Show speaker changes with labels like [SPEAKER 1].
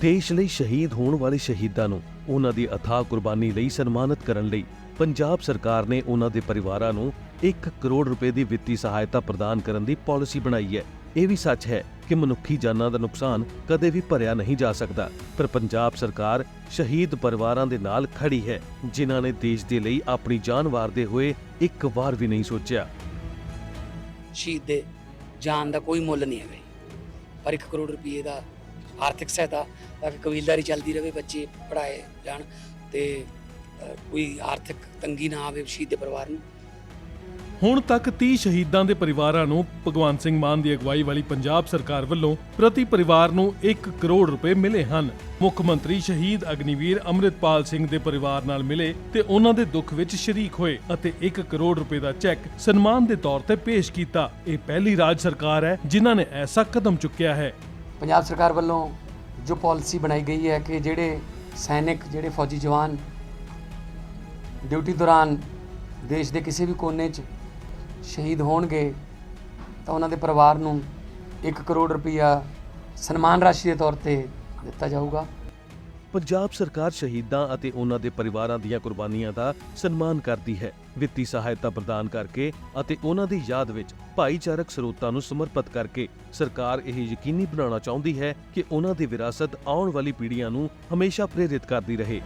[SPEAKER 1] ਦੇਸ਼ ਲਈ ਸ਼ਹੀਦ ਹੋਣ ਵਾਲੇ ਸ਼ਹੀਦਾਂ ਨੂੰ ਉਹਨਾਂ ਦੀ ਅਥਾਹ ਕੁਰਬਾਨੀ ਲਈ ਸਨਮਾਨਿਤ ਕਰਨ ਲਈ ਪੰਜਾਬ ਸਰਕਾਰ ਨੇ ਉਹਨਾਂ ਦੇ ਪਰਿਵਾਰਾਂ ਨੂੰ 1 ਕਰੋੜ ਰੁਪਏ ਦੀ ਵਿੱਤੀ ਸਹਾਇਤਾ ਪ੍ਰਦਾਨ ਕਰਨ ਦੀ ਪਾਲਿਸੀ ਬਣਾਈ ਹੈ। ਇਹ ਵੀ ਸੱਚ ਹੈ ਕਿ ਮਨੁੱਖੀ ਜਾਨਾਂ ਦਾ ਨੁਕਸਾਨ ਕਦੇ ਵੀ ਭਰਿਆ ਨਹੀਂ ਜਾ ਸਕਦਾ, ਪਰ ਪੰਜਾਬ ਸਰਕਾਰ ਸ਼ਹੀਦ ਪਰਿਵਾਰਾਂ ਦੇ ਨਾਲ ਖੜੀ ਹੈ, ਜਿਨ੍ਹਾਂ ਨੇ ਦੇਸ਼ ਦੇ ਲਈ ਆਪਣੀ ਜਾਨ ਵਾਰਦੇ ਹੋਏ ਇੱਕ ਵਾਰ ਵੀ ਨਹੀਂ ਸੋਚਿਆ।
[SPEAKER 2] ਸ਼ਹੀਦ ਦੇ ਜਾਨ ਦਾ ਕੋਈ ਮੁੱਲ ਨਹੀਂ ਹੈਗਾ ਪਰ 1 ਕਰੋੜ ਰੁਪਏ ਦਾ ਆਰਥਿਕ ਸਹਾਇਤਾ ਤਾਂ ਕਿ ਕਬੀਲਦਾਰੀ ਚੱਲਦੀ ਰਹੇ ਬੱਚੇ ਪੜਾਏ ਜਾਣ ਤੇ ਕੋਈ ਆਰਥਿਕ ਤੰਗੀ ਨਾ ਆਵੇ ਸ਼ਹੀਦ ਦੇ ਪਰਿਵਾਰ ਨੂੰ।
[SPEAKER 3] ਹੁਣ ਤੱਕ 30 ਸ਼ਹੀਦਾਂ ਦੇ ਪਰਿਵਾਰਾਂ ਨੂੰ ਭਗਵੰਤ ਸਿੰਘ ਮਾਨ ਦੀ ਅਗਵਾਈ ਵਾਲੀ ਪੰਜਾਬ ਸਰਕਾਰ ਵੱਲੋਂ ਪ੍ਰਤੀ ਪਰਿਵਾਰ ਨੂੰ 1 ਕਰੋੜ ਰੁਪਏ ਮਿਲੇ ਹਨ। ਮੁੱਖ ਮੰਤਰੀ ਸ਼ਹੀਦ ਅਗਨੀਵੀਰ ਅੰਮ੍ਰਿਤਪਾਲ ਸਿੰਘ ਦੇ ਪਰਿਵਾਰ ਨਾਲ ਮਿਲੇ ਤੇ ਉਹਨਾਂ ਦੇ ਦੁੱਖ ਵਿੱਚ ਸ਼ਰੀਕ ਹੋਏ ਅਤੇ 1 ਕਰੋੜ ਰੁਪਏ ਦਾ ਚੈੱਕ ਸਨਮਾਨ ਦੇ ਤੌਰ ਤੇ ਪੇਸ਼ ਕੀਤਾ। ਇਹ ਪਹਿਲੀ ਰਾਜ ਸਰਕਾਰ ਹੈ ਜਿਨ੍ਹਾਂ ਨੇ ਐਸਾ ਕਦਮ ਚੁੱਕਿਆ ਹੈ।
[SPEAKER 2] ਪੰਜਾਬ ਸਰਕਾਰ ਵੱਲੋਂ ਜੋ ਪਾਲਿਸੀ ਬਣਾਈ ਗਈ ਹੈ ਕਿ ਜਿਹੜੇ ਸੈਨਿਕ, ਜਿਹੜੇ ਫੌਜੀ ਜਵਾਨ ਡਿਊਟੀ ਦੌਰਾਨ ਦੇਸ਼ ਦੇ ਕਿਸੇ ਵੀ ਕੋਨੇ 'ਚ ਸ਼ਹੀਦ ਹੋਣਗੇ, ਤਾਂ ਉਹਨਾਂ ਦੇ ਪਰਿਵਾਰ ਨੂੰ 1 ਕਰੋੜ ਰੁਪਇਆ ਸਨਮਾਨ ਰਾਸ਼ੀ ਦੇ ਤੌਰ ਤੇ ਦਿੱਤਾ ਜਾਊਗਾ।
[SPEAKER 1] ਪੰਜਾਬ ਸਰਕਾਰ ਸ਼ਹੀਦਾਂ ਅਤੇ ਉਹਨਾਂ ਦੇ ਪਰਿਵਾਰਾਂ ਦੀਆਂ ਕੁਰਬਾਨੀਆਂ ਦਾ ਸਨਮਾਨ ਕਰਦੀ ਹੈ। ਵਿੱਤੀ ਸਹਾਇਤਾ ਪ੍ਰਦਾਨ ਕਰਕੇ ਅਤੇ ਉਹਨਾਂ ਦੀ ਯਾਦ ਵਿੱਚ ਭਾਈਚਾਰਕ ਸਰੋਤਾਂ ਨੂੰ ਸਮਰਪਿਤ ਕਰਕੇ ਸਰਕਾਰ ਇਹ ਯਕੀਨੀ ਬਣਾਉਣਾ ਚਾਹੁੰਦੀ ਹੈ ਕਿ ਉਹਨਾਂ ਦੀ ਵਿਰਾਸਤ ਆਉਣ ਵਾਲੀ ਪੀੜ੍ਹੀਆਂ ਨੂੰ ਹਮੇਸ਼ਾ ਪ੍ਰੇਰਿਤ ਕਰਦੀ ਰਹੇ।